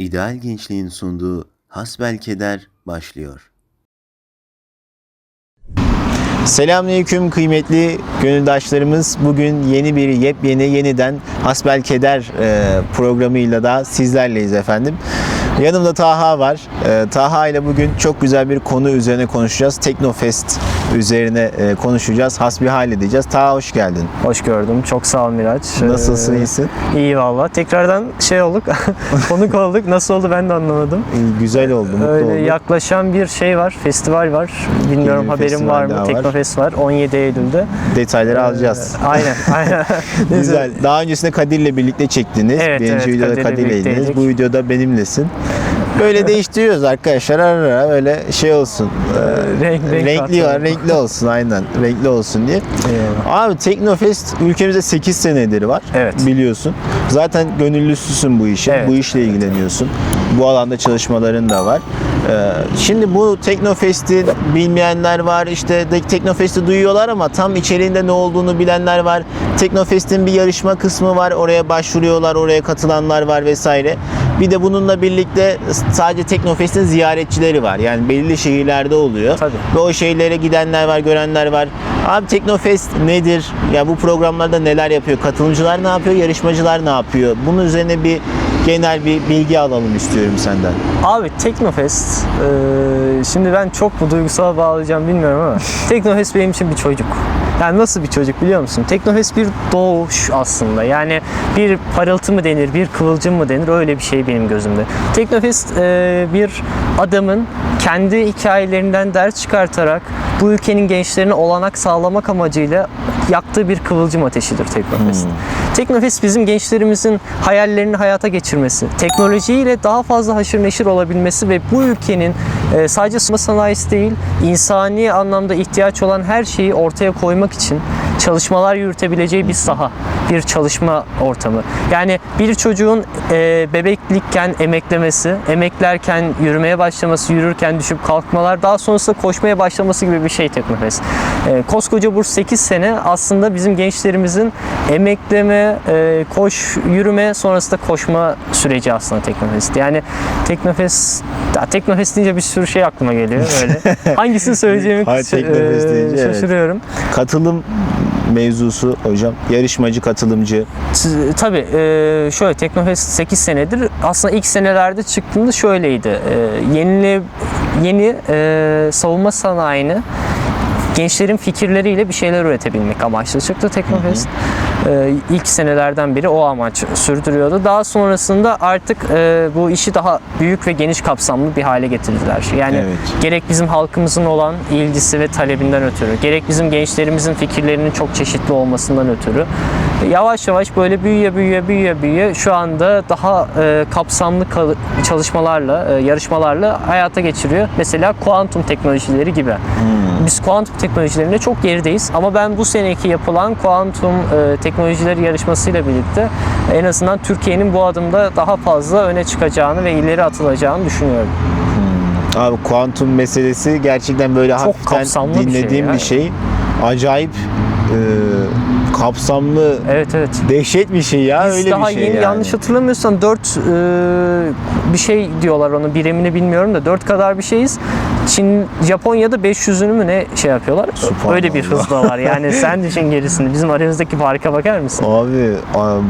İdeal Gençliğin sunduğu Hasbelkeder başlıyor. Selamünaleyküm kıymetli gönüldaşlarımız. Bugün yeni bir yepyeni yeniden Hasbelkeder e, programıyla da sizlerleyiz efendim. Yanımda Taha var. E, Taha ile bugün çok güzel bir konu üzerine konuşacağız. Teknofest üzerine e, konuşacağız. Hasbihal edeceğiz. Taha hoş geldin. Hoş gördüm. Çok sağ ol Miraç. Nasılsın, Ee, iyisin? İyi valla. Tekrardan şey olduk. konuk olduk. Nasıl oldu ben de anlamadım. Güzel oldu, mutlu Öyle oldum. yaklaşan bir şey var. Festival var. Bilmiyorum haberin festival var mı? var. Teknofest var. 17 Eylül'de. Detayları alacağız. Ee, aynen. aynen. Güzel. Daha öncesinde Kadir'le birlikte çektiniz. Evet, Birinci evet, videoda Kadir'le Kadir'leydiniz. birlikteydik. Bu videoda benimlesin. Böyle değiştiriyoruz arkadaşlar. Ara ara böyle şey olsun. Ee, renk- renk renkli var, renkli olsun aynen. Renkli olsun diye. Eyvallah. Abi Teknofest ülkemizde 8 senedir var. Evet. Biliyorsun. Zaten gönüllüsüsün bu işin. Evet. Bu işle ilgileniyorsun. Bu alanda çalışmaların da var. Ee, şimdi bu Teknofest'i bilmeyenler var. İşte de Teknofest'i duyuyorlar ama tam içeriğinde ne olduğunu bilenler var. Teknofest'in bir yarışma kısmı var. Oraya başvuruyorlar, oraya katılanlar var vesaire. Bir de bununla birlikte sadece Teknofest'in ziyaretçileri var. Yani belirli şehirlerde oluyor. Tabii. Ve o şeylere gidenler var, görenler var. Abi Teknofest nedir? Ya bu programlarda neler yapıyor? Katılımcılar ne yapıyor? Yarışmacılar ne yapıyor? Bunun üzerine bir genel bir bilgi alalım istiyorum senden. Abi Teknofest, eee, şimdi ben çok mu duygusal bağlayacağım bilmiyorum ama Teknofest benim için bir çocuk. Yani nasıl bir çocuk biliyor musun? Teknofest bir doğuş aslında. Yani bir parıltı mı denir, bir kıvılcım mı denir öyle bir şey benim gözümde. Teknofest eee, bir adamın kendi hikayelerinden ders çıkartarak bu ülkenin gençlerine olanak sağlamak amacıyla yaktığı bir kıvılcım ateşidir Teknofest. Teknofest bizim gençlerimizin hayallerini hayata geçirmesi, teknolojiyle daha fazla haşır neşir olabilmesi ve bu ülkenin e, sadece savunma sanayisi değil, insani anlamda ihtiyaç olan her şeyi ortaya koymak için çalışmalar yürütebileceği bir saha, bir çalışma ortamı. Yani bir çocuğun e, bebeklikken emeklemesi, emeklerken yürümeye başlaması, yürürken düşüp kalkmalar, daha sonrasında koşmaya başlaması gibi bir şey Teknofest. E, koskoca burs 8 sene aslında bizim gençlerimizin emekleme, e, koş, yürüme, sonrasında koşma süreci aslında Teknofest. Yani Teknofest, ya Teknofest deyince bir sürü şey aklıma geliyor böyle. Hangisini söyleyeceğimi Hayır, e, deyince evet. şaşırıyorum. Katılım mevzusu hocam. Yarışmacı, katılımcı. Siz- Tabii e, şöyle Teknofest 8 senedir aslında ilk senelerde çıktığında şöyleydi. E, Yeni yeni e, savunma sanayini gençlerin fikirleriyle bir şeyler üretebilmek amaçlı çıktı Teknofest. E, ilk senelerden beri o amaç sürdürüyordu. Daha sonrasında artık e, bu işi daha büyük ve geniş kapsamlı bir hale getirdiler. Yani Evet. gerek bizim halkımızın olan ilgisi ve talebinden ötürü, gerek bizim gençlerimizin fikirlerinin çok çeşitli olmasından ötürü yavaş yavaş böyle büyüye büyüye büyüye büyüye şu anda daha e, kapsamlı çalışmalarla, e, yarışmalarla hayata geçiriyor. Mesela kuantum teknolojileri gibi. Biz kuantum teknolojilerinde çok gerideyiz ama ben bu seneki yapılan kuantum e, teknolojileri yarışmasıyla birlikte en azından Türkiye'nin bu adımda daha fazla öne çıkacağını ve ileri atılacağını düşünüyorum. Abi kuantum meselesi gerçekten böyle Çok hafiften kapsamlı bir şey dinlediğim bir şey. Acayip e, kapsamlı, Evet evet. dehşet bir şey ya. Biz Öyle daha bir şey yeni yani. yanlış hatırlamıyorsam 4 bir şey diyorlar onu birimini bilmiyorum da 4 kadar bir şeyiz. Çin Japonya'da 500'ünü mü ne şey yapıyorlar? Subhanallah. Öyle bir hızdalar. Yani sen düşün gerisini. Bizim aramızdaki farka bakar mısın? Abi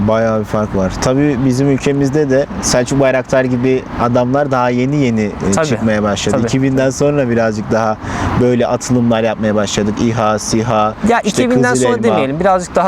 bayağı bir fark var. Tabii bizim ülkemizde de Selçuk Bayraktar gibi adamlar daha yeni yeni e, Tabii, çıkmaya başladı. tabii. 2000'den sonra birazcık daha böyle atılımlar yapmaya başladık. İHA, SİHA, Ya işte 2000'den Kızıl sonra Elma. demeyelim. Birazcık daha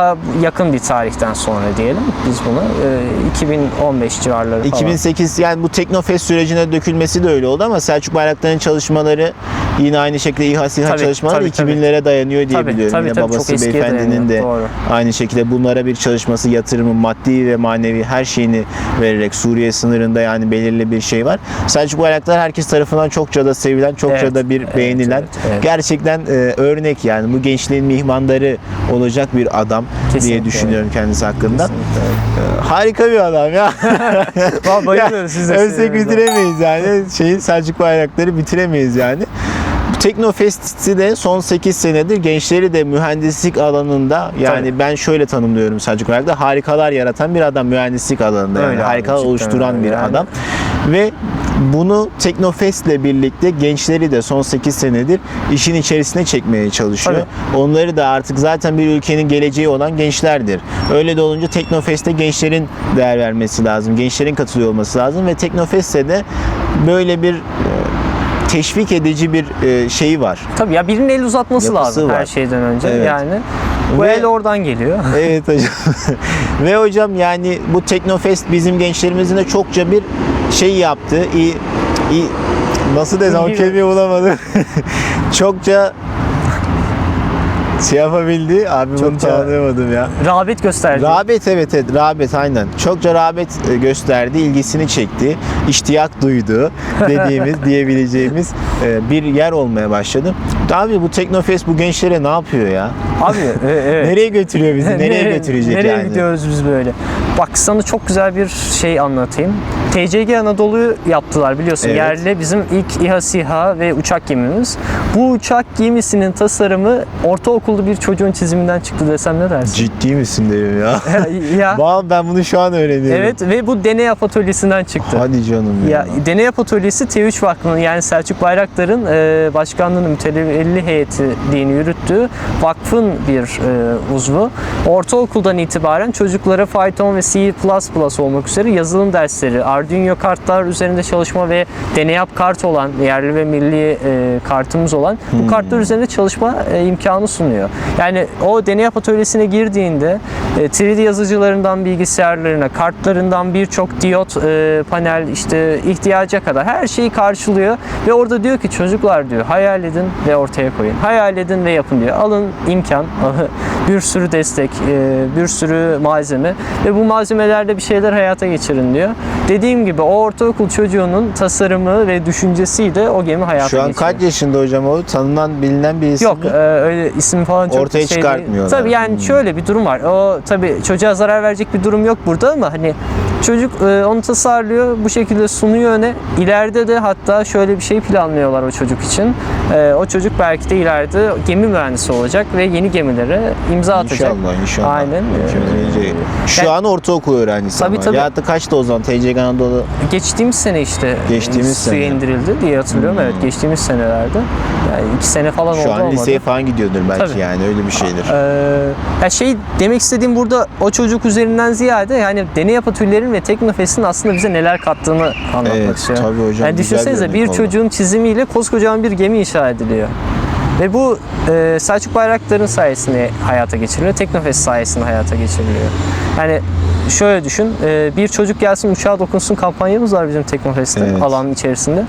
yakın bir tarihten sonra diyelim biz buna. Ee, 2015 civarları falan. 2008 yani bu Teknofest sürecine dökülmesi de öyle oldu ama Selçuk Bayraktar'ın çalışmaları yine aynı şekilde İHA, SİHA Tabii, çalışmaları tabii, tabii. 2000'lere dayanıyor diye Tabii, biliyorum. tabii, yine tabii, babası beyefendinin de doğru. aynı şekilde bunlara bir çalışması, yatırımı, maddi ve manevi her şeyini vererek Suriye sınırında yani belirli bir şey var. Selçuk Bayraktar herkes tarafından çokça da sevilen, çokça Evet, da bir evet, beğenilen evet, evet. gerçekten e, örnek yani bu gençliğin mihmandarı olacak bir adam diye Kesinlikle, düşünüyorum kendisi hakkında. Kesinlikle. E, Harika bir adam ya. Vallahi bayılıyoruz, bitiremeyiz yani. Şeyi Selçuk Bayraktar'ı bitiremeyiz yani. Teknofest'i de son 8 senedir gençleri de mühendislik alanında yani Tabii. ben şöyle tanımlıyorum Selçuk Bayraktar harikalar yaratan bir adam mühendislik alanında yani Öyle abi, harikalar oluşturan bir yani. adam. Ve bunu Teknofest ile birlikte gençleri de son 8 senedir işin içerisine çekmeye çalışıyor. Onları da artık zaten bir ülkenin geleceği olan gençlerdir. Öyle de olunca Teknofest'te gençlerin değer vermesi lazım. Gençlerin katılıyor olması lazım ve Teknofest'te de böyle bir e, teşvik edici bir e, şeyi var. Tabii ya birinin el uzatması Yapısı lazım var. her şeyden önce Evet. yani. Bu Ve- el oradan geliyor. Evet hocam. Ve hocam yani bu Teknofest bizim gençlerimizin de çokça bir şey yaptı. İyi, iyi nasıl desem o kelimeyi bulamadım. çokça şey yapabildi. Abi bunu Çokça- tanıyamadım ya. Rağbet gösterdi. Rağbet evet evet rağbet aynen. Çokça rağbet e, gösterdi, ilgisini çekti, iştiyak duydu dediğimiz diyebileceğimiz e, bir yer olmaya başladı. Abi bu Teknofest bu gençlere ne yapıyor ya? Abi e, evet. Nereye götürüyor bizi? Nereye götürecek nereye yani? gidiyoruz biz böyle? Bak sana çok güzel bir şey anlatayım. TCG Anadolu'yu yaptılar biliyorsun. Evet. Yerli bizim ilk İHA SİHA ve uçak gemimiz. Bu uçak gemisinin tasarımı ortaokulda bir çocuğun çiziminden çıktı desem ne dersin? Ciddi misin dedim ya. ya Vallahi ben bunu şu an öğreniyorum. evet ve bu deney atölyesinden çıktı. Hadi canım ya. Ya Deney Atölyesi T3 Vakfı'nın yani Selçuk Bayraktar'ın e, başkanlığının mütevelli heyetliğini yürüttüğü vakfın bir e, uzvu. Ortaokuldan itibaren çocuklara Python ve C++ olmak üzere yazılım dersleri, Arduino kartlar üzerinde çalışma ve Deney Yap kart olan, yerli ve milli e, kartımız olan bu kartlar üzerinde çalışma e, imkanı sunuyor. Yani o Deney Yap Atölyesi'ne girdiğinde e, 3D yazıcılarından bilgisayarlarına, kartlarından birçok diyot, e, panel işte ihtiyaca kadar her şeyi karşılıyor ve orada diyor ki çocuklar diyor hayal edin ve ortaya koyun. Hayal edin ve yapın diyor. Alın imkan, bir sürü destek, e, bir sürü malzeme ve bu malzemelerle bir şeyler hayata geçirin diyor. Dediğim gibi o ortaokul çocuğunun tasarımı ve düşüncesiyle o gemi hayata Şu an geçiyor. kaç yaşında hocam o? Tanınan bilinen bir isim Yok mi? e, öyle isim falan çok Ortaya şey çıkartmıyorlar. Tabii yani Hmm. şöyle bir durum var. O tabii çocuğa zarar verecek bir durum yok burada ama hani çocuk e, onu tasarlıyor, bu şekilde sunuyor öne. İleride de hatta şöyle bir şey planlıyorlar o çocuk için. E, o çocuk belki de ileride gemi mühendisi olacak ve yeni gemilere imza atacak. İnşallah inşallah. Aynen. Mükemmel. Şu Yani- an ortaokul öğrencisi Tabii, ama. tabii. Ya da kaçtı o zaman TCG Anadolu? Geçtiğimiz sene işte Geçtiğimiz suya sene. indirildi diye hatırlıyorum. Evet geçtiğimiz senelerde. Yani iki sene falan oldu Şu an olmadı. liseye falan gidiyordur belki Tabii. yani öyle bir şeydir. Ee, ya şey demek istediğim burada o çocuk üzerinden ziyade yani deney yap atölyelerinin ve Teknofest'in aslında bize neler kattığını anlatmak Evet, istiyorum. tabii hocam, Yani bir düşünsenize bir oldu. çocuğun çizimiyle koskocaman bir gemi inşa ediliyor. Ve bu e, Selçuk Bayraktar'ın sayesinde hayata geçiriliyor. Teknofest sayesinde hayata geçiriliyor. Yani şöyle düşün, e, bir çocuk gelsin uçağa dokunsun kampanyamız var bizim Teknofest'te Evet. alanın içerisinde.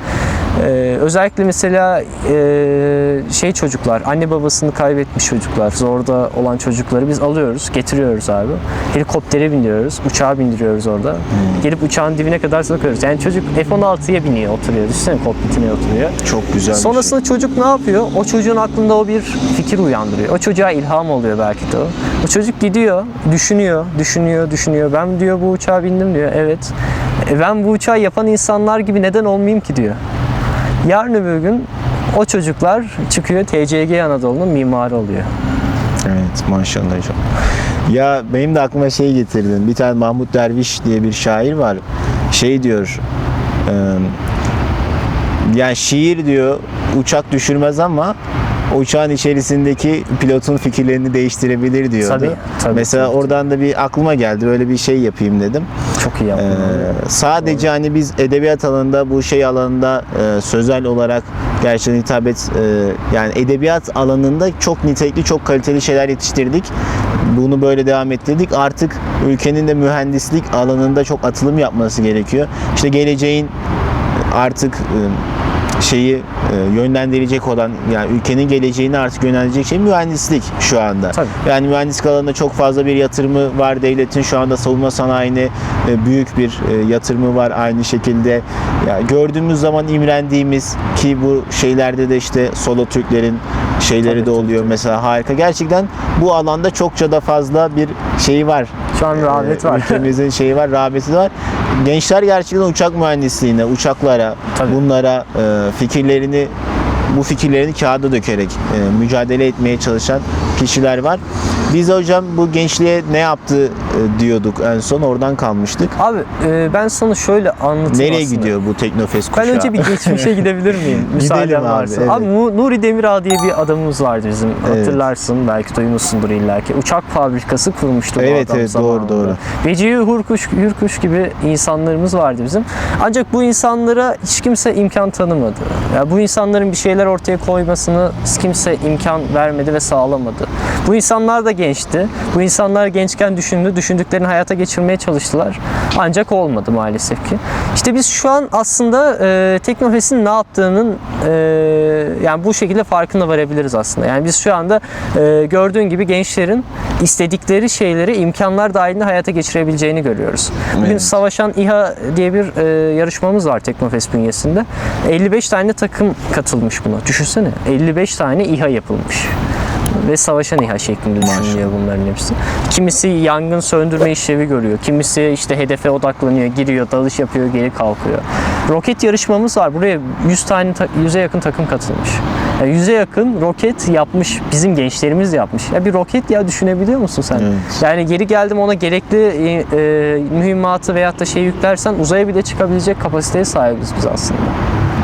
E, özellikle mesela e, şey çocuklar, anne babasını kaybetmiş çocuklar, zorda olan çocukları biz alıyoruz, getiriyoruz abi. Helikoptere bindiriyoruz, uçağa bindiriyoruz orada. Gelip uçağın dibine kadar sokuyoruz. Yani çocuk F-16'ya biniyor, oturuyor. Düşünsene kokpitine oturuyor. Çok güzel şey. Sonrasında çocuk ne yapıyor? O çocuğun aklında o bir fikir uyandırıyor. O çocuğa ilham oluyor belki de o. O çocuk gidiyor, düşünüyor, düşünüyor, düşünüyor. Ben diyor bu uçağa bindim diyor. Evet. E ben bu uçağı yapan insanlar gibi neden olmayayım ki diyor. Yarın öbür gün o çocuklar çıkıyor TCG Anadolu'nun mimarı oluyor. Evet maşallah hocam. Ya benim de aklıma şey getirdin. Bir tane Mahmut Derviş diye bir şair var. Şey diyor. e, yani şiir diyor uçak düşürmez ama uçağın içerisindeki pilotun fikirlerini değiştirebilir diyordu. Tabii, tabii, Mesela tabii. oradan da bir aklıma geldi. Böyle bir şey yapayım dedim. Çok iyi yaptın. Ee, sadece hani biz edebiyat alanında bu şey alanında e, sözel olarak gerçekten hitabet e, yani edebiyat alanında çok nitelikli çok kaliteli şeyler yetiştirdik. Bunu böyle devam ettirdik. Artık ülkenin de mühendislik alanında çok atılım yapması gerekiyor. İşte geleceğin artık e, şeyi e, yönlendirecek olan yani ülkenin geleceğini artık yönlendirecek şey mühendislik şu anda. Tabii. Yani mühendislik alanında çok fazla bir yatırımı var devletin şu anda savunma sanayine e, büyük bir e, yatırımı var aynı şekilde. Ya gördüğümüz zaman imrendiğimiz ki bu şeylerde de işte solo Türklerin şeyleri Tabii, de oluyor tabii. mesela harika. Gerçekten bu alanda çokça da fazla bir şeyi var. Şu an rağbet Ee, var. Ülkemizin şeyi var, rağbeti var. Gençler gerçekten uçak mühendisliğine, uçaklara, Tabii. bunlara e, fikirlerini bu fikirlerini kağıda dökerek e, mücadele etmeye çalışan kişiler var. Biz hocam bu gençliğe ne yaptı e, diyorduk en son oradan kalmıştık. Abi e, ben sana şöyle anlatayım Nereye aslında. gidiyor bu Teknofest kuşağı? Ben önce bir geçmişe gidebilir miyim? Müsaaden abi, varsa. evet. Abi Nuri Demirağ diye bir adamımız vardı bizim. Evet. Hatırlarsın belki duymuşsundur illaki. Uçak fabrikası kurmuştu bu Evet, adam evet, doğru, zamanında. doğru. Vecihi Hurkuş, Hürkuş gibi insanlarımız vardı bizim. Ancak bu insanlara hiç kimse imkan tanımadı. Ya bu insanların bir şeyler ortaya koymasını hiç kimse imkan vermedi ve sağlamadı. Bu insanlar da gençti. Bu insanlar gençken düşündü, düşündüklerini hayata geçirmeye çalıştılar. Ancak olmadı maalesef ki. İşte biz şu an aslında e, Teknofest'in ne yaptığının e, yani bu şekilde farkına varabiliriz aslında. Yani biz şu anda e, gördüğün gibi gençlerin istedikleri şeyleri imkanlar dahilinde hayata geçirebileceğini görüyoruz. Bugün Evet. Savaşan İHA diye bir e, yarışmamız var Teknofest bünyesinde. 55 tane takım katılmış buna. Düşünsene 55 tane İHA yapılmış ve savaşan İHA şeklinde düşünülüyor bunların hepsi. Kimisi yangın söndürme işlevi görüyor. Kimisi işte hedefe odaklanıyor, giriyor, dalış yapıyor, geri kalkıyor. Roket yarışmamız var. Buraya 100 tane ta- 100'e yakın takım katılmış. Yani 100'e yakın roket yapmış. Bizim gençlerimiz yapmış. Ya bir roket ya düşünebiliyor musun sen? Evet. Yani geri geldim ona gerekli e, e, mühimmatı veyahut da şey yüklersen uzaya bile çıkabilecek kapasiteye sahibiz biz aslında.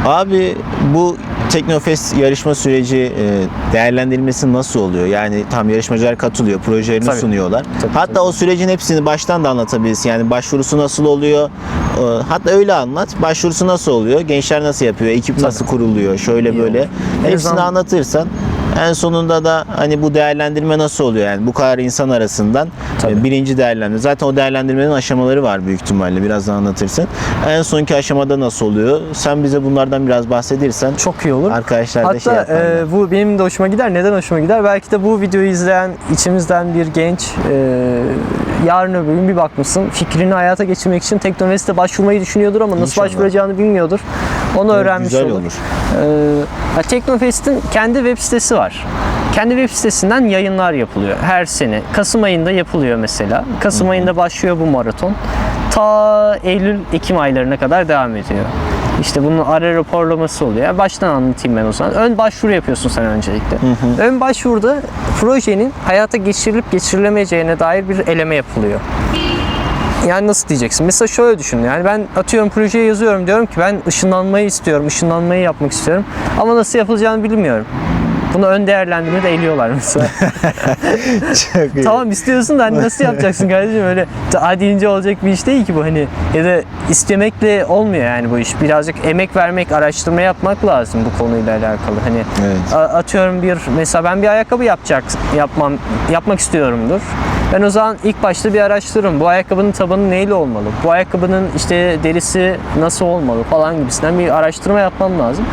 Abi bu Teknofest yarışma süreci e, değerlendirilmesi nasıl oluyor? Yani tam yarışmacılar katılıyor, projelerini Tabii. sunuyorlar. Tabii, hatta tabii. o sürecin hepsini baştan da anlatabilirsin. Yani başvurusu nasıl oluyor? E, Hatta öyle anlat. Başvurusu nasıl oluyor? Gençler nasıl yapıyor? Ekip nasıl kuruluyor? Şöyle İyi böyle. olur. Hepsini zaman- anlatırsan en sonunda da hani bu değerlendirme nasıl oluyor? Yani bu kadar insan arasından Tabii. e, birinci değerlendirme. Zaten o değerlendirmenin aşamaları var büyük ihtimalle. Birazdan anlatırsın. En sonki aşamada nasıl oluyor? Sen bize bunlardan biraz bahsedirsen Çok iyi olur. arkadaşlar da şey Hatta yaparlar. e, bu benim de hoşuma gider. Neden hoşuma gider? Belki de bu videoyu izleyen içimizden bir genç e, yarın öbür gün bir bakmışsın fikrini hayata geçirmek için Teknovest'e başvurmayı düşünüyordur ama nasıl İnşallah. başvuracağını bilmiyordur. Onu Evet, öğrenmiş güzel olur. olur. Ee, Teknofest'in kendi web sitesi var. Kendi web sitesinden yayınlar yapılıyor her sene. Kasım ayında yapılıyor mesela. Kasım ayında başlıyor bu maraton. Ta Eylül-Ekim aylarına kadar devam ediyor. İşte bunun ara raporlaması oluyor. Baştan anlatayım ben o zaman. Ön başvuru yapıyorsun sen öncelikle. Ön başvuruda projenin hayata geçirilip geçirilemeyeceğine dair bir eleme yapılıyor. Yani nasıl diyeceksin? Mesela şöyle düşün. Yani ben atıyorum projeye yazıyorum diyorum ki ben ışınlanmayı istiyorum, ışınlanmayı yapmak istiyorum. Ama nasıl yapılacağını bilmiyorum. Bunu ön değerlendirme de eliyorlar mesela. Çok iyi. tamam istiyorsun da hani nasıl yapacaksın kardeşim öyle daha deyince olacak bir iş değil ki bu hani ya da istemekle olmuyor yani bu iş. Birazcık emek vermek, araştırma yapmak lazım bu konuyla alakalı. Hani Evet. Atıyorum bir mesela ben bir ayakkabı yapacak yapmam yapmak istiyorumdur. Ben o zaman ilk başta bir araştırırım. Bu ayakkabının tabanı neyle olmalı? Bu ayakkabının işte derisi nasıl olmalı falan gibisinden bir araştırma yapmam lazım.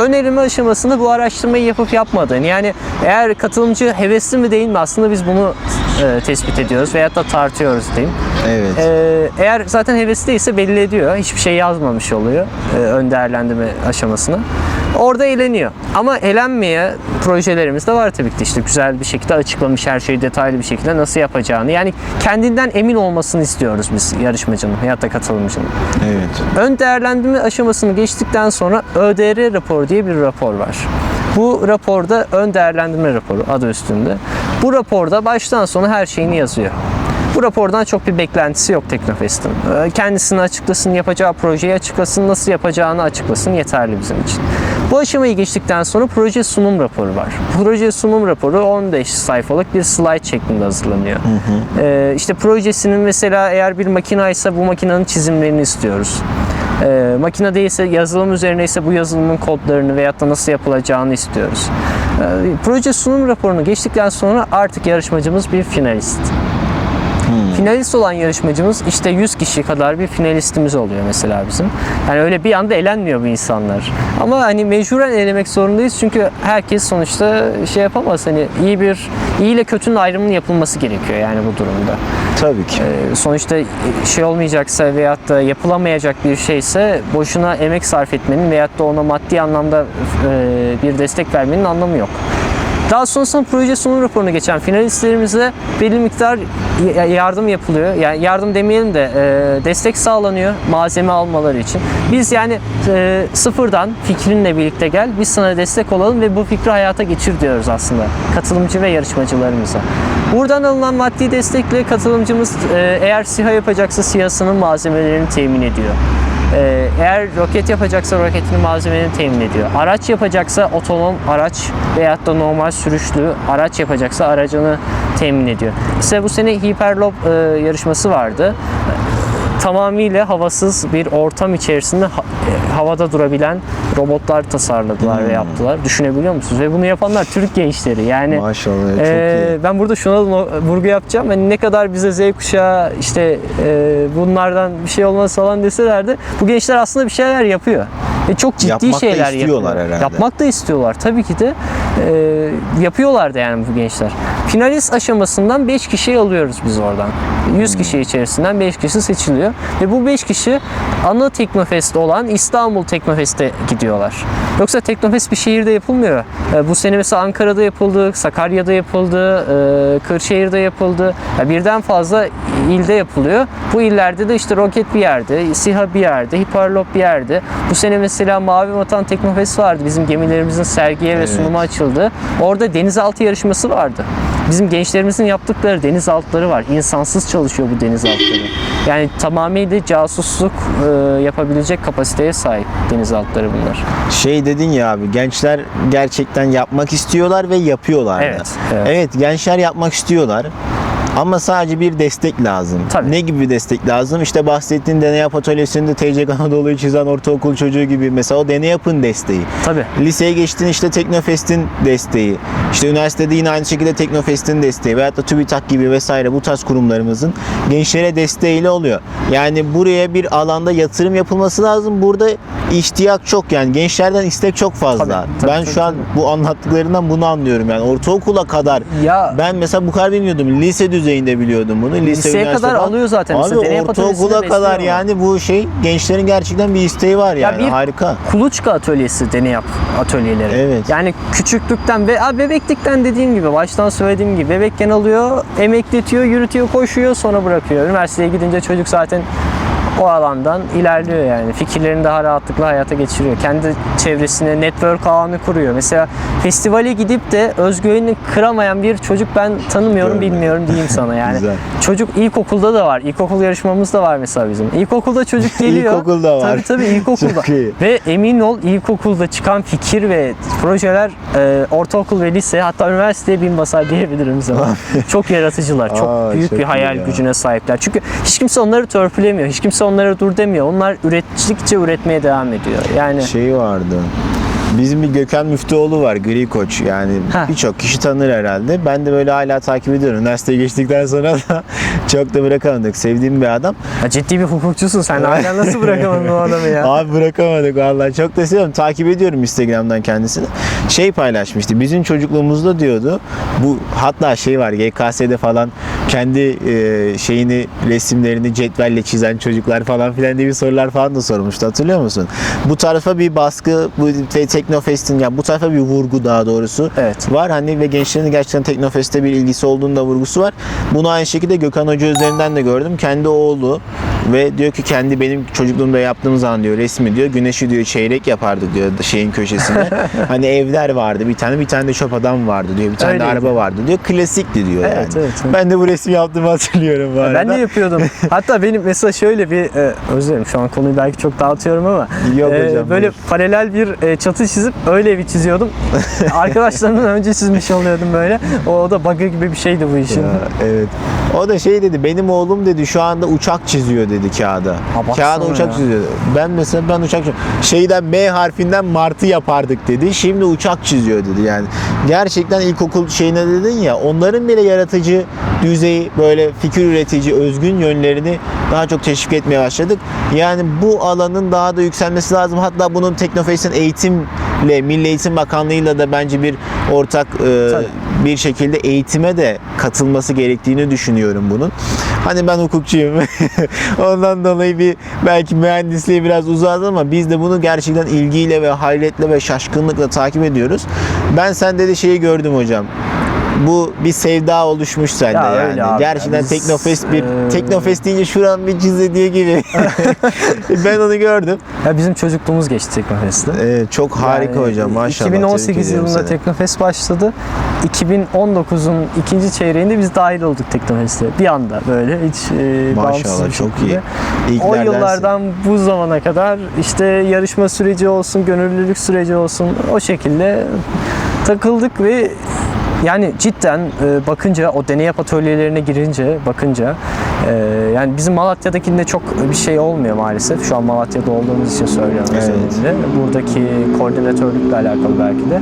Önerime aşamasında bu araştırmayı yapıp yapmadığını yani eğer katılımcı hevesli mi değil mi aslında biz bunu e, tespit ediyoruz veyahut da tartıyoruz diyeyim. Evet. Ee, eğer zaten hevesli değilse belli ediyor. Hiçbir şey yazmamış oluyor e, ön değerlendirme aşamasına. Orada eğleniyor. Ama eğlenmeye projelerimiz de var tabii ki işte güzel bir şekilde açıklamış her şeyi detaylı bir şekilde nasıl yapacağını. Yani kendinden emin olmasını istiyoruz biz yarışmacının veyahut da katılımcının. evet. Ön değerlendirme aşamasını geçtikten sonra ÖDR raporu diye bir rapor var. Bu raporda ön değerlendirme raporu adı üstünde. Bu raporda baştan sona her şeyini yazıyor. Bu rapordan çok bir beklentisi yok Teknofest'in. Ee, Kendisini açıklasın, yapacağı projeyi açıklasın, nasıl yapacağını açıklasın yeterli bizim için. Bu aşamayı geçtikten sonra proje sunum raporu var. Proje sunum raporu 15 sayfalık bir slide şeklinde hazırlanıyor. Ee, işte projesinin mesela eğer bir makina ise bu makinenin çizimlerini istiyoruz. Ee, makine değilse yazılım üzerine ise bu yazılımın kodlarını veyahut da nasıl yapılacağını istiyoruz. Ee, proje sunum raporunu geçtikten sonra artık yarışmacımız bir finalist. Finalist olan yarışmacımız işte 100 kişi kadar bir finalistimiz oluyor mesela bizim. Yani öyle bir anda elenmiyor bu insanlar. Ama hani mecburen elemek zorundayız çünkü herkes sonuçta şey yapamaz. Hani iyi bir iyi ile kötünün ayrımının yapılması gerekiyor yani bu durumda. Tabii ki. Ee, sonuçta şey olmayacaksa veyahut da yapılamayacak bir şeyse boşuna emek sarf etmenin veyahut da ona maddi anlamda e, bir destek vermenin anlamı yok. Daha sonrasında proje sunum raporunu geçen finalistlerimize belli miktar yardım yapılıyor. Yani yardım demeyelim de e, destek sağlanıyor malzeme almaları için. Biz yani e, sıfırdan fikrinle birlikte gel biz sana destek olalım ve bu fikri hayata geçir diyoruz aslında katılımcı ve yarışmacılarımıza. Buradan alınan maddi destekle katılımcımız e, eğer SİHA yapacaksa SİHA'sının malzemelerini temin ediyor. Ee, eğer roket yapacaksa roketinin malzemelerini temin ediyor. Araç yapacaksa otonom araç veyahut da normal sürüşlü araç yapacaksa aracını temin ediyor. İşte bu sene Hyperloop e, yarışması vardı. Tamamıyla havasız bir ortam içerisinde ha- e, havada durabilen robotlar tasarladılar ve yaptılar. Düşünebiliyor musunuz? Ve bunu yapanlar Türk gençleri. Yani Maşallah çok ee, iyi. ben burada şuna vurgu yapacağım. Hani ne kadar bize Z kuşağı işte e, bunlardan bir şey olmaz falan deseler de bu gençler aslında bir şeyler yapıyor. Ve çok ciddi Yapmak da şeyler istiyorlar yapıyor. herhalde. Yapmak da istiyorlar. Tabii ki de e, yapıyorlar da yani bu gençler. Finalist aşamasından 5 kişi alıyoruz biz oradan. 100 kişi içerisinden 5 kişi seçiliyor. Ve bu 5 kişi ana Teknofest olan İstanbul Teknofest'e gidiyorlar. Yoksa Teknofest bir şehirde yapılmıyor. E, bu sene mesela Ankara'da yapıldı, Sakarya'da yapıldı, e, Kırşehir'de yapıldı. Ya birden fazla ilde yapılıyor. Bu illerde de işte roket bir yerde, SİHA bir yerde, Hyperloop bir yerde. Bu sene mesela Mavi Vatan Teknofest vardı. Bizim gemilerimizin sergiye ve Evet. sunuma açıldı. Orada denizaltı yarışması vardı. Bizim gençlerimizin yaptıkları denizaltıları var. İnsansız çalışıyor bu denizaltıları. Yani tamamıyla casusluk e, yapabilecek kapasiteye sahip denizaltıları bunlar. Şey dedin ya abi gençler gerçekten yapmak istiyorlar ve yapıyorlar. Evet, evet. Evet gençler yapmak istiyorlar. Ama sadece bir destek lazım. Tabii. Ne gibi bir destek lazım? İşte bahsettiğin deney yap atölyesinde TC Anadolu'yu çizen ortaokul çocuğu gibi mesela o deney yapın desteği. Tabii. Liseye geçtin işte Teknofest'in desteği. İşte üniversitede yine aynı şekilde Teknofest'in desteği veyahut da TÜBİTAK gibi vesaire bu tarz kurumlarımızın gençlere desteğiyle oluyor. Yani buraya bir alanda yatırım yapılması lazım. Burada ihtiyaç çok yani gençlerden istek çok fazla. Tabii, tabii, ben tabii, şu an bu anlattıklarından bunu anlıyorum yani ortaokula kadar Ya ben mesela bu kadar bilmiyordum. Lise düzeyinde biliyordum bunu. Lise, Liseye kadar falan. alıyor zaten. Abi Mesela deney ortaokula atölyesinde kadar besliyorlar. yani bu şey gençlerin gerçekten bir isteği var yani. bir- Harika. Kuluçka atölyesi deney yap atölyeleri. Evet. Yani küçüklükten ve a, bebeklikten dediğim gibi baştan söylediğim gibi bebekken alıyor, emekletiyor, yürütüyor, koşuyor sonra bırakıyor. Üniversiteye gidince çocuk zaten o alandan ilerliyor yani. Fikirlerini daha rahatlıkla hayata geçiriyor. Kendi çevresine network ağını kuruyor. Mesela festivale gidip de özgüvenini kıramayan bir çocuk ben tanımıyorum, bilmiyorum diyeyim sana yani. Çocuk ilkokulda da var. İlkokul yarışmamız da var mesela bizim. İlkokulda çocuk geliyor. İlkokulda var. Tabii tabii ilkokulda. Ve emin ol ilkokulda çıkan fikir ve projeler e, ortaokul ve lise hatta üniversiteye bin basar diyebilirim sana. çok yaratıcılar. Çok Aa, büyük çok bir hayal ya. gücüne sahipler. Çünkü hiç kimse onları törpülemiyor. Hiç kimse onlara dur demiyor. Onlar ürettikçe üretmeye devam ediyor. Yani Şey vardı. Bizim bir Gökhan Müftüoğlu var, Gri Koç. Yani birçok kişi tanır herhalde. Ben de böyle hala takip ediyorum. Üniversiteye geçtikten sonra da çok da bırakamadık. Sevdiğim bir adam. ya ciddi bir hukukçusun sen. Hala nasıl bırakamadın o adamı ya? Abi bırakamadık vallahi. Çok da seviyorum. Takip ediyorum Instagram'dan kendisini. Şey paylaşmıştı. Bizim çocukluğumuzda diyordu. Bu hatta şey var YKS'de falan kendi e, şeyini resimlerini cetvelle çizen çocuklar falan filan diye bir sorular falan da sormuştu. Hatırlıyor musun? Bu tarafa bir baskı, bu te- Teknofest'in yani bu tarafa bir vurgu daha doğrusu Evet. var. Hani ve gençlerin gerçekten Teknofest'te bir ilgisi olduğunu da vurgusu var. Bunu aynı şekilde Gökhan Hoca üzerinden de gördüm. Kendi oğlu ve diyor ki kendi benim çocukluğumda yaptığım zaman diyor resmi diyor güneşi diyor çeyrek yapardı diyor şeyin köşesine. hani evler vardı bir tane bir tane de çöp adam vardı diyor. Bir tane de Öyleydi. araba vardı diyor. Klasikti diyor Evet, yani. evet, evet. Ben de bu resmi yaptığımı hatırlıyorum bu arada. Ben de yapıyordum. Hatta benim mesela şöyle bir e, özür dilerim şu an konuyu belki çok dağıtıyorum ama Yok e, hocam, böyle buyur. paralel bir e, çatı çizip öyle evi çiziyordum. Arkadaşlarımdan önce çizmiş oluyordum böyle. O, o da bug'ı gibi bir şeydi bu işin. Ya, evet. O da şey dedi benim oğlum dedi şu anda uçak çiziyor dedi kağıda. Ha, baksana Kağıda uçak ya. çiziyor. Ben mesela ben uçak. Şeyden M harfinden martı yapardık dedi. Şimdi uçak çiziyor dedi yani. Gerçekten ilkokul şeyine dedin ya onların bile yaratıcı düzeyi böyle fikir üretici özgün yönlerini daha çok teşvik etmeye başladık. Yani bu alanın daha da yükselmesi lazım. Hatta bunun Teknofest'in eğitimle Milli Eğitim Bakanlığı'yla da bence bir ortak e, Tabii. bir şekilde eğitime de katılması gerektiğini düşünüyorum bunun. Hani ben hukukçuyum. Ondan dolayı bir belki mühendisliğe biraz uzağız ama biz de bunu gerçekten ilgiyle ve hayretle ve şaşkınlıkla takip ediyoruz. Ben sende de şeyi gördüm hocam. Bu bir sevda oluşmuş sende Ya yani. abi Gerçekten ya. Biz, Teknofest bir eee, Teknofest deyince şuran bir çiz hediye gibi. ben onu gördüm. Ya bizim çocukluğumuz geçti Teknofest'te. Ee, çok harika Yani hocam maşallah. 2018 Tebrik ediyorum yılında. Teknofest başladı. 2019'un ikinci çeyreğinde biz dahil olduk Teknofest'e. Bir anda böyle hiç e, Maşallah çok şekilde. iyi. O İlklerdensin. yıllardan bu zamana kadar işte yarışma süreci olsun, gönüllülük süreci olsun o şekilde takıldık ve yani cidden e, bakınca o deney yap atölyelerine girince bakınca e, yani bizim Malatya'dakinde çok bir şey olmuyor maalesef. Şu an Malatya'da olduğumuz için söylüyorum Evet. özellikle. Buradaki koordinatörlükle alakalı belki de.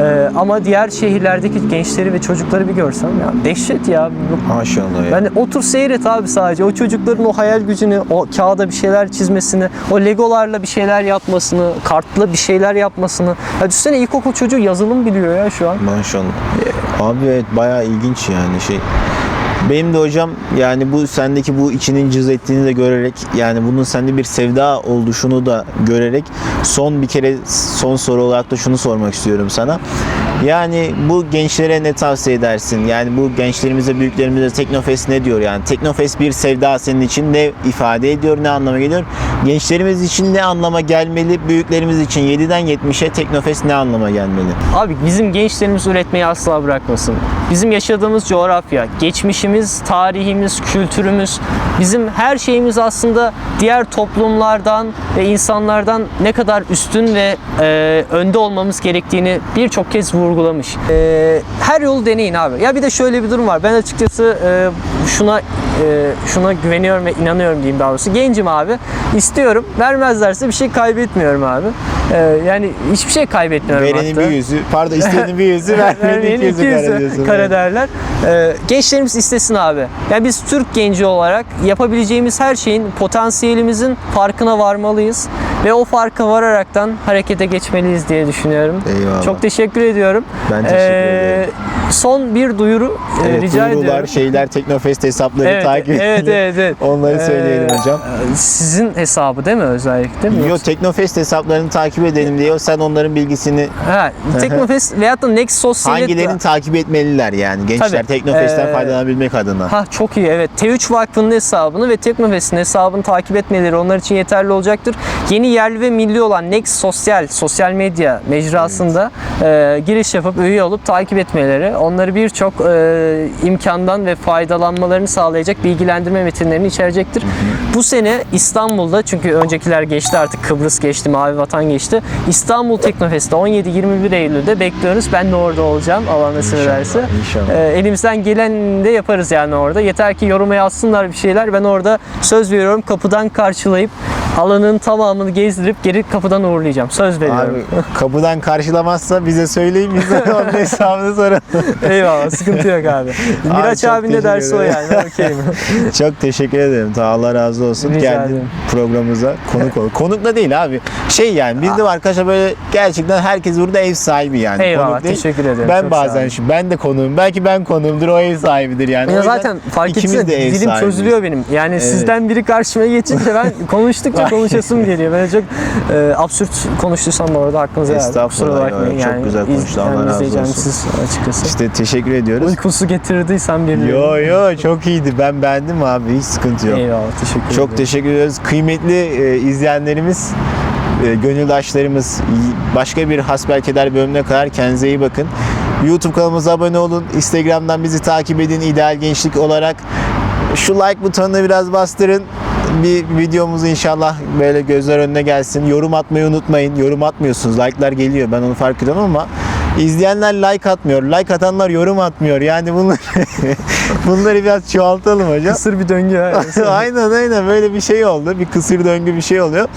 E, ama diğer şehirlerdeki gençleri ve çocukları bir görsem ya dehşet ya. Maşallah ya. Yani otur seyret abi sadece. O çocukların o hayal gücünü, o kağıda bir şeyler çizmesini, o legolarla bir şeyler yapmasını, kartla bir şeyler yapmasını. Ya düşünsene ilkokul çocuğu yazılım biliyor ya şu an. Maşallah. Abi evet bayağı ilginç yani şey. Benim de hocam yani bu sendeki bu içinin cız ettiğini de görerek yani bunun sende bir sevda oluşunu da görerek son bir kere son soru olarak da şunu sormak istiyorum sana. Yani bu gençlere ne tavsiye edersin? Yani bu gençlerimize, büyüklerimize Teknofest ne diyor yani? Teknofest bir sevda senin için ne ifade ediyor, ne anlama geliyor? Gençlerimiz için ne anlama gelmeli? Büyüklerimiz için 7'den 70'e Teknofest ne anlama gelmeli? Abi bizim gençlerimiz üretmeyi asla bırakmasın. Bizim yaşadığımız coğrafya, geçmişimiz, tarihimiz, kültürümüz, bizim her şeyimiz aslında diğer toplumlardan ve insanlardan ne kadar üstün ve e, önde olmamız gerektiğini birçok kez vurgulamış. E, her yolu deneyin abi. Ya bir de şöyle bir durum var. Ben açıkçası e, şuna e, şuna güveniyorum ve inanıyorum diyeyim daha doğrusu. Gencim abi. İstiyorum. Vermezlerse bir şey kaybetmiyorum abi. E, yani hiçbir şey kaybetmiyorum Verenin hatta. bir yüzü, pardon isteyenin bir yüzü, vermenin iki yüzü iki kara yüzü diyorsun. kara derler. Ee, gençlerimiz istesin abi. Yani biz Türk genci olarak yapabileceğimiz her şeyin potansiyelimizin farkına varmalıyız. Ve o farka vararaktan harekete geçmeliyiz diye düşünüyorum. Eyvallah. Çok teşekkür ediyorum. Ben teşekkür ederim. Son bir duyuru e, Evet, rica duyurular, ediyorum. şeyler, Teknofest hesapları Evet, takip evet, edin. evet, evet. Onları söyleyelim Ee, hocam. Sizin hesabı değil mi özellikle? mi? Yo Yoksa- Teknofest hesaplarını takip edelim diyor. Sen onların bilgisini Ha, Teknofest veyahut da Next Sosyal hangilerini takip etmeliler yani gençler Tabii. Teknofest'ten Ee, faydalanabilmek adına. Ha çok iyi evet. T3 Vakfı'nın hesabını ve Teknofest'in hesabını takip etmeleri onlar için yeterli olacaktır. Yeni yerli ve milli olan Next Sosyal, sosyal medya mecrasında e, giriş yapıp üye olup takip etmeleri onları birçok e, imkandan ve faydalanmalarını sağlayacak bilgilendirme metinlerini içerecektir. Bu sene İstanbul'da çünkü öncekiler geçti artık Kıbrıs geçti, Mavi Vatan geçti. İstanbul Teknofest'te 17-21 Eylül'de bekliyoruz. Ben de orada olacağım Allah nasip ederse. E, elimizden gelen de yaparız yani orada. Yeter ki yoruma yazsınlar bir şeyler. Ben orada söz veriyorum kapıdan karşılayıp alanın tamamını gezdirip geri kapıdan uğurlayacağım. Söz veriyorum. Abi kapıdan karşılamazsa bize söyleyin biz onun hesabını soralım. Eyvallah sıkıntı yok abi. Miraç çok abin de dersi o yani. Okeyim. Çok teşekkür ederim. Ta Allah razı olsun. Rica Geldin ederim. programımıza konuk ol. Konuk da değil abi. Şey yani biz de arkadaşlar böyle gerçekten herkes burada ev sahibi yani. Eyvallah, Konuk değil. teşekkür ederim. Ben Çok bazen şu ben de konuğum. Belki ben konuğumdur o ev sahibidir yani. Ya zaten fark etsene de dilim sahibiyiz. çözülüyor benim. Yani sizden biri karşıma geçince ben konuştukça konuşasım geliyor. Ben çok e, absürt konuştuysam bu arada hakkınızı helal. Estağfurullah ya, çok yani, güzel konuştun. Allah razı olsun. siz açıkçası. İşte teşekkür ediyoruz. Uykusu getirdiysem bir Yo yo çok iyiydi. Ben beğendim abi. Hiç sıkıntı yok. Eyvallah teşekkür ederim. Çok teşekkür ediyoruz. Kıymetli e, izleyenlerimiz, e, gönüldaşlarımız başka bir hasbelkeder bölümüne kadar kendinize iyi bakın. YouTube kanalımıza abone olun. Instagram'dan bizi takip edin ideal gençlik olarak. Şu like butonuna biraz bastırın. Bir videomuz inşallah böyle gözler önüne gelsin. Yorum atmayı unutmayın. Yorum atmıyorsunuz. Like'lar geliyor. Ben onu fark ediyorum ama izleyenler like atmıyor. Like atanlar yorum atmıyor. Yani bunları bunları biraz çoğaltalım hocam. Kısır bir döngü aynen aynen böyle bir şey oldu. Bir kısır döngü bir şey oluyor.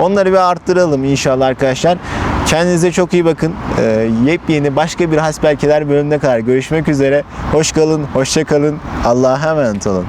Onları bir arttıralım inşallah arkadaşlar. Kendinize çok iyi bakın. Ee, yepyeni başka bir hasbelkeler bölümüne kadar görüşmek üzere. Hoş kalın, hoşça kalın. Allah'a emanet olun.